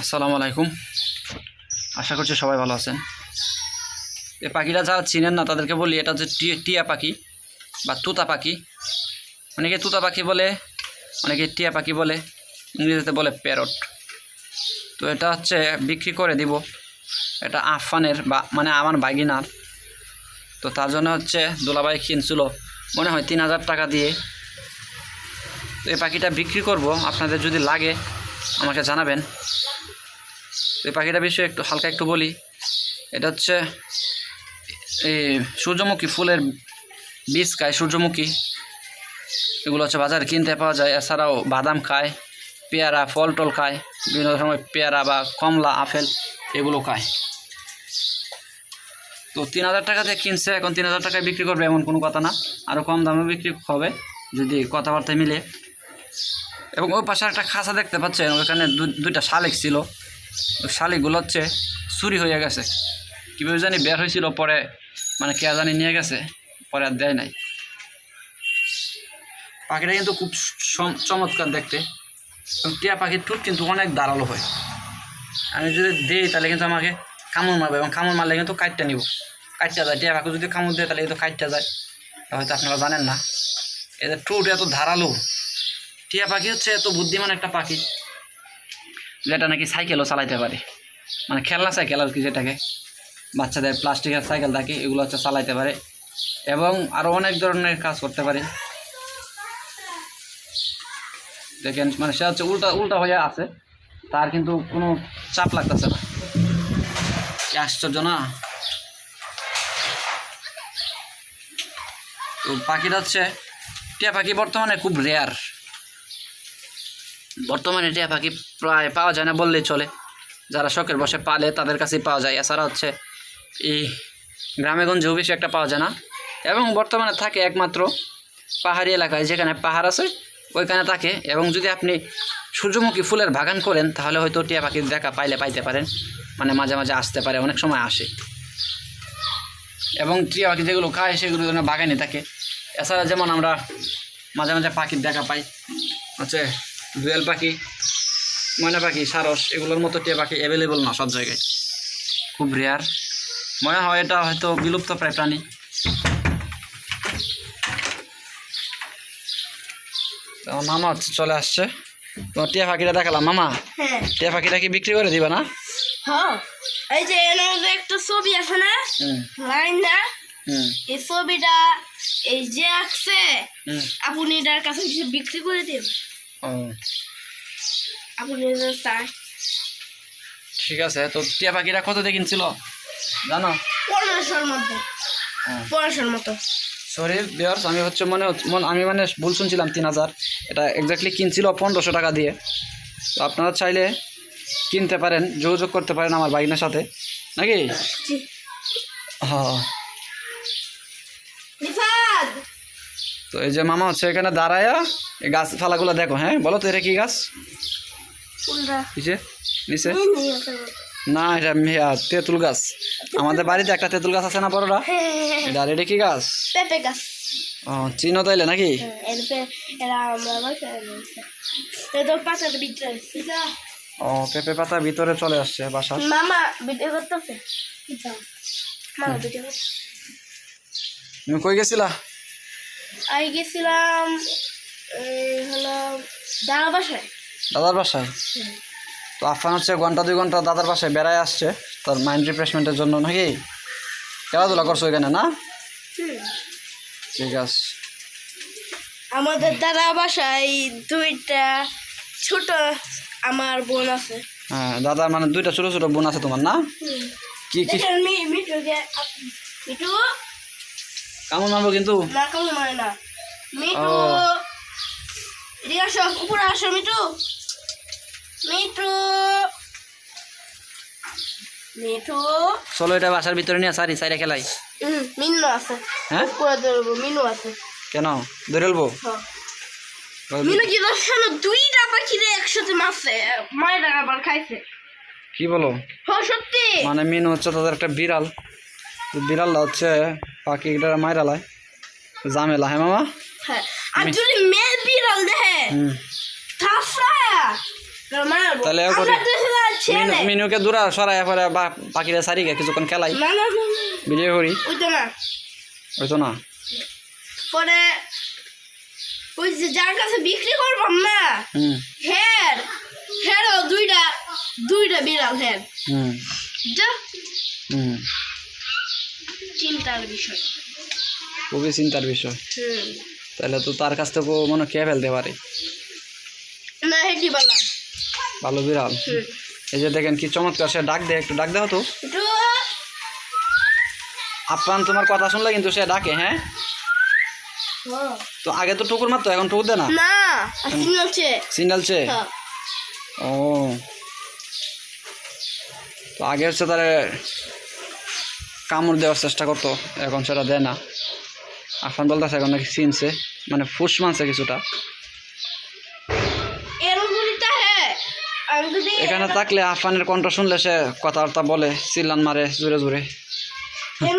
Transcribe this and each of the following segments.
আসসালামু আলাইকুম। আশা করছি সবাই ভালো আছেন। এই পাখিটা যারা চিনেন না, তাদেরকে বলি, এটা হচ্ছে টিয়া পাখি বা তুতা পাখি। অনেকে তুতা পাখি বলে, অনেকে টিয়া পাখি বলে, ইংরেজিতে বলে প্যারট। তো এটা হচ্ছে বিক্রি করে দিব। এটা আফানের বা মানে আমার বাগিনার। তো তার জন্য হচ্ছে দোলাবাই কিনছিল, মনে হয় তিন হাজার টাকা দিয়ে। তো এই পাখিটা বিক্রি করব। আপনাদের যদি লাগে, আমাকে জানাবেন। এই পাখিটা বিষয়ে একটু হালকা একটু বলি। এটা হচ্ছে এই সূর্যমুখী ফুলের বীজ খায় সূর্যমুখী। এগুলো হচ্ছে বাজারে কিনতে পাওয়া যায়। এছাড়াও বাদাম খায়, পেয়ারা ফল টল খায়, বিভিন্ন সময় পেয়ারা বা কমলা, আপেল এগুলো খায়। তো তিন হাজার টাকাতে কিনছে, এখন তিন হাজার টাকায় বিক্রি করবে এমন কোনো কথা না। আরও কম দামে বিক্রি হবে, যদি কথাবার্তা মিলে। এবং ওই পাশে একটা খাঁচা দেখতে পাচ্ছেন ওখানে দু- দুইটা শালিক ছিল। ওই শালিকগুলো হচ্ছে চুরি হয়ে গেছে। কীভাবে জানি বের হয়েছিল, পরে মানে কে জানি নিয়ে গেছে, পরে আর দেয় নাই। পাখিটা কিন্তু খুব চমৎকার দেখতে। টিয়া পাখির ঠোঁট কিন্তু অনেক দাঁড়াল হয়। আমি যদি দিই, তাহলে কিন্তু আমাকে কামড় মারবে এবং কামড় মারলে কিন্তু কাটটা নিব। কাটটা যায় টিয়া পাখি যদি কামড় দেয়, তাহলে কিন্তু কাটটা যায় হয়তো আপনারা জানেন না। এদের ঠোঁট এত ধারালো। টিয়া পাখি হচ্ছে এত বুদ্ধিমান একটা পাখি। যেটা নাকি সাইকেলও চালাইতে পারে। মানে খেলনা সাইকেল আর কি যেটাকে। বাচ্চাদের প্লাস্টিকের সাইকেল থাকে, এগুলো হচ্ছে চালাইতে পারে। এবং আরও অনেক ধরনের কাজ করতে পারে। দেখেন মানে সে হচ্ছে উল্টা উল্টা হয়ে আছে। তার কিন্তু কোনো চাপ লাগতেছে না। আশ্চর্য না? তো পাখিটা হচ্ছে, টিয়া পাখি বর্তমানে খুব রেয়ার বর্তমানে টিয়া পাখি প্রায় পাওয়া যায় না বললেই চলে। যারা শখের বসে পালে তাদের কাছেই পাওয়া যায়। এছাড়া হচ্ছে এই গ্রামেগঞ্জেও বেশি একটা পাওয়া যায় না। এবং বর্তমানে থাকে একমাত্র পাহাড়ি এলাকায়, যেখানে পাহাড় আছে, ওইখানে থাকে। এবং যদি আপনি সূর্যমুখী ফুলের বাগান করেন, তাহলে হয়তো টিয়া পাখির দেখা পাইলে পাইতে পারেন। মানে মাঝে মাঝে আসতে পারে, অনেক সময় আসে। এবং টিয়া পাখি যেগুলো খায়, সেগুলো বাগানে থাকে। এছাড়া যেমন আমরা মাঝে মাঝে পাখির দেখা পাই। হচ্ছে দোয়েল পাখি ময়না পাখি সারস এগুলোর মতো টিয়া পাখি অ্যাভেলেবল না সব জায়গায়। খুব রেয়ার মনে হয় এটা হয়তো বিলুপ্ত প্রায় প্রাণী। মামা চলে আসছে। তোমার টিয়া পাখিটা দেখালাম। মামা হ্যাঁ। টিয়া পাখিটা কি বিক্রি করে দিবা না? এই যে একটা ছবি আছে না? হুম। লাইন না? এই ছবিটা এই যে হুম। আপনি এটার কাছে বিক্রি করে চাই ঠিক আছে তো টিয়া পাখিটা কত দিয়ে কিনছিল? জানো? পনেরোশোর মতো। পনেরোশোর মতো। সরি বিয়ার্স আমি হচ্ছে মনে আমি মানে ভুল শুনছিলাম তিন হাজার। এটা এক্স্যাক্টলি কিনছিল পনেরোশো টাকা দিয়ে। তো আপনারা চাইলে কিনতে পারেন যোগাযোগ করতে পারেন আমার বাইকের সাথে। নাকি? হ্যাঁ। তো এই যে মামা হচ্ছে এখানে দাঁড়ায়া এই গাছপালাগুলো দেখো হ্যাঁ? বলো তো এটা কি গাছ? নিচে। না এটা ইয়া, তেঁতুল গাছ। আমাদের বাড়িতে একটা তেঁতুল গাছ আছে না বড়রা? হ্যাঁ, হ্যাঁ, হ্যাঁ। এটা আর এটা কি গাছ? পেঁপে গাছ। ও চিনো তাইলে নাকি। ও পেঁপে পাতা ভিতরে চলে আসছে বাসা মামা ভিডিও করতেছে। তুমি কই গেছিলা? আমি গেছিলাম হলো দাদা বাসায়। দাদার বাসায়? তো আফান হচ্ছে ঘণ্টা দুই ঘণ্টা দাদার বাসায় বেড়ায় আসছে। তার মাইন্ড রিফ্রেশমেন্টের জন্য নাকি? খেলাধুলা করছ এখানে না? ঠিক আছে। আমাদের দাদা বাসায় দুইটা ছোট আমার বোন আছে। হ্যাঁ দাদার মানে দুইটা ছোটো ছোটো বোন আছে তোমার না? কি কি? দেখেন মি- যে- মারবো কিন্তু। না কেমন না। মিঠু এদিকে আসো উপরে আসো মিঠু। মিঠু। মিঠু। চলো এটা বাসার ভিতরে নিয়ে সারি সাইডে খেলাই। মিনু আছে। হ্যাঁ? উপরে ধরবো মিনু আছে। কেন? ধরে। মিনু কি দর্শন দুইটা পাখি রে একসাথে মারছে? মায়ের আবার খাইছে। কি বলো? সত্যি। মানে মিনু হচ্ছে তাদের একটা বিড়াল। তো বিড়ালটা হচ্ছে পাখিটা মাইরালায় জামেলা হ্যাঁ মামা? হ্যাঁ। আর যদি মেয়ে বিড়াল দেখে? মারবো তাহলে মিনু- মিনুকে দূরা সরাই পরে বা পাখিরা সারি গে কিছুক্ষণ খেলাই। ভিডিও করি। ওই তো না। ওই তো না। পরে ওই যে যার কাছে বিক্রি করবাম না হ্যাঁ হ্যাঁ দুইটা দুইটা বিড়াল হুম। যা। হুম। চিন্তার বিষয়। খুবই চিন্তার বিষয়। তাহলে তো তার কাছ থেকেও মনে হয় খেয়ে ফেলতে পারে। না হেঁটি বললাম ভালো বিড়াল। এই যে দেখেন কি চমৎকার সে ডাক দেয় একটু ডাক দাও তো। আপ্রাণ তোমার কথা শুনলে কিন্তু সে ডাকে হ্যাঁ? তো আগে তো টুকুর মারতো এখন টুকুর দেয় না? আসি চে। হ্যাঁ। ও। তো আগে হচ্ছে তার কামড় দেওয়ার চেষ্টা করতো এখন সেটা দেয় না। আফান বলতেছে এখন নাকি চিনছে মানে ফুস মানছে কিছুটা। যদি এখানে থাকলে আফানের কণ্ঠ শুনলে সে কথাবার্তা বলে চিল্লান মারে জোরে জোরে। হ্যাঁ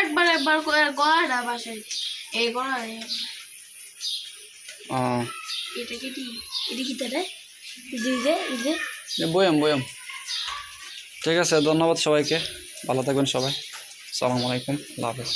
একবার একবার করে গলাটা বাসাই এই গলা ও এটা কি বয়াম বয়াম। ঠিক আছে, ধন্যবাদ সবাইকে। ভালো থাকবেন সবাই। সালামু আলাইকুম। আল্লাহ হাফেজ।